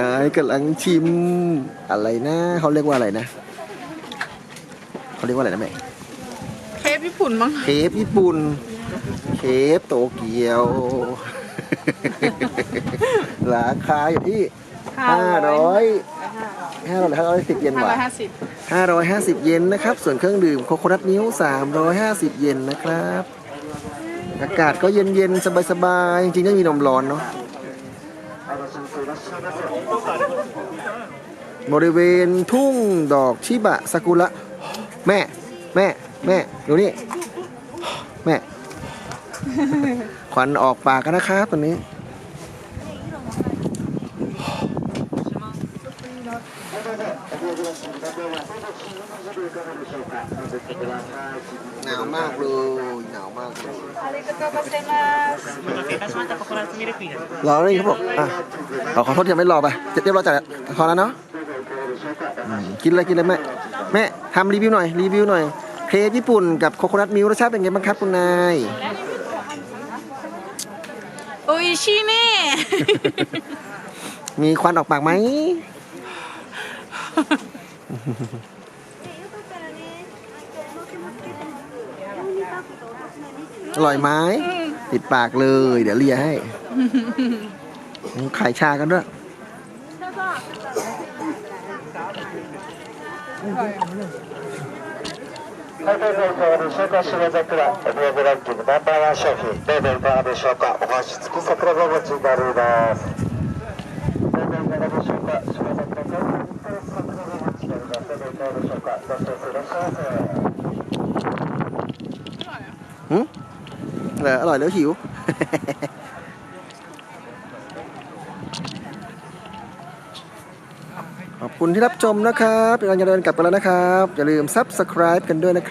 นายกำลังชิมอะไรนะเขาเรียกว่าอะไรนะเขาเรียกว่าอะไรนะแม่เคฟญี่ปุ่นมั้งเคฟญี่ปุ่นเคฟโตเกียว ราคาอยู่ที่ห้าร้อยห้าร้อยห้าร้อยสิบเยนห้าหร้วาอยห้าสิบห้าร้อยห้าสิบเยนนะครับ ส่วนเครื่องดื่มโคโคนัทมิ้วสามร้อยห้าสิบเยนนะครับ อากาศก็เย็นเย็นสบายสบายๆ จริงๆก็มีนมร้อนเนาะ บริเวณทุ่งดอกชิบะซากุระแม่ แม่ แม่ดูนี่ แม่ควันออกปากกันนะครับตอนนี้ หนาวมากเลยหนาวมากเลยรอเลยเขาบอกอะขอโทษยังไม่รอไปเรียบร้อยจัดพอแล้วเนาะกินอะไรกินอะไรแม่แม่ทำรีวิวหน่อยรีวิวหน่อยเครปญี่ปุ่นกับโคโคนัทมิวรสชาติเป็นไงบ้างครับคุณนายโอ้ยชิเน่มีควันออกปากไหม อร่อยไหมติดปากเลย เดี๋ยวเลียให้ขายชากันด้วย はい、どうぞ、紹介して桜、お土産ランキングナンバーワン商品、どうぞいかがでしょうか。お箸付き桜ぼ餅になります。 หืมแหรออร่อยแล้วหิว ขอบคุณที่รับชมนะครับเราจะเดินกลับไปแล้วนะครับ อย่าลืม subscribe กันด้วยนะครับ